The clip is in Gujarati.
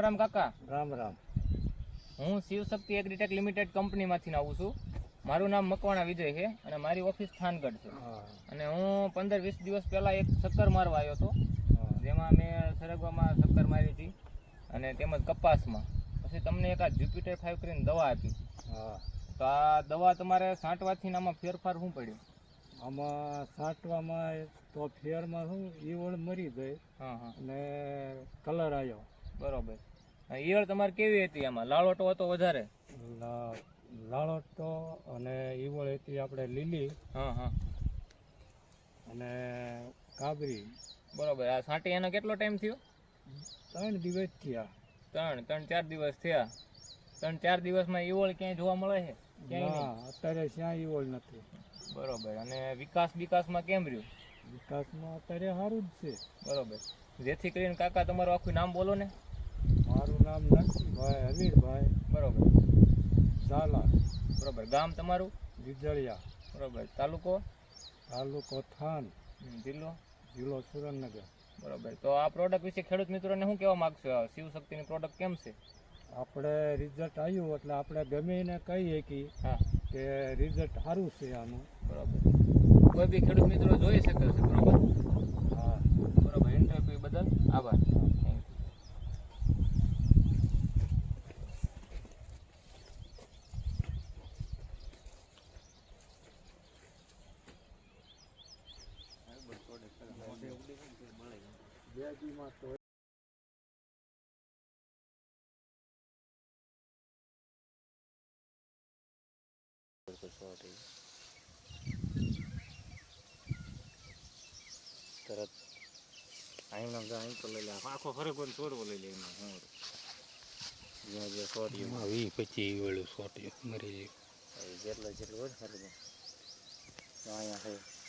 રામ કાકા. રામ રામ. હું શિવશક્તિ એગ્રીટેક લિમિટેડ કંપનીમાંથી આવું છું. મારું નામ મકવાણા વિજય છે અને મારી ઓફિસ થાનગઢ છે. અને હું પંદર વીસ દિવસ પહેલાં એક ચક્કર મારવા આવ્યો હતો. જેમાં મેં સરગવામાં ચક્કર મારી હતી અને તેમજ કપાસમાં. પછી તમને એક આ જ્યુપિટર ફાઈવ કરીને દવા આપી. હા. તો આ દવા તમારે છાંટવાથી આમાં ફેરફાર શું પડ્યો? આમાં સાંટવામાં તો ફેરમાં શું ઈવળ મરી ગઈ હા હા. અને કલર આવ્યો બરોબર. ઈયળ તમારે કેવી હતી આમાં? લાળોટો હતો વધારે? લા- લાળો અને ઈવળ હતી આપણે લીલી હા હા. અને કાબરી બરોબર. આ સાટી એનો કેટલો ટાઈમ થયો? ત્રણ દિવસ થયા. ત્રણ ત્રણ ચાર દિવસ થયા. ત્રણ ચાર દિવસમાં ઈવળ ક્યાંય જોવા મળે છે? ક્યાંય નહીં? અત્યારે ક્યાં ઈવળ નથી. બરોબર. અને વિકાસ વિકાસમાં કેમ રહ્યું? વિકાસમાં અત્યારે સારું જ છે. બરોબર. જેથી કરીને કાકા તમારું આખું નામ બોલો ને. મારું નામ નરસિંહભાઈ હમીરભાઈ. બરોબર. ઝાલા. બરોબર. ગામ તમારું? વિજળિયા બરોબર. તાલુકો? તાલુકો થાન. જિલ્લો? જિલ્લો સુરેન્દ્રનગર. બરોબર. તો આ પ્રોડક્ટ વિશે ખેડૂત મિત્રોને શું કહેવા માગશો? આ શિવશક્તિની પ્રોડક્ટ કેમ છે? આપણે રિઝલ્ટ આવ્યું એટલે આપણે ગમે એને કહીએ કે હા. કે રિઝલ્ટ સારું છે આનું. બરાબર. કોઈ બી ખેડૂત મિત્રો જોઈ શકે છે બરોબર? તો તરત અહીં નામ અહીં તો લઈ લે આખો ફરક હોય છોડવો લઈ લે એમાં હું. જ્યાં જે સોટ્યું વી પછી વેળું સોટ્યું મરી ગયું જેટલો જેટલો હોય ને ફરક અહીંયા છે.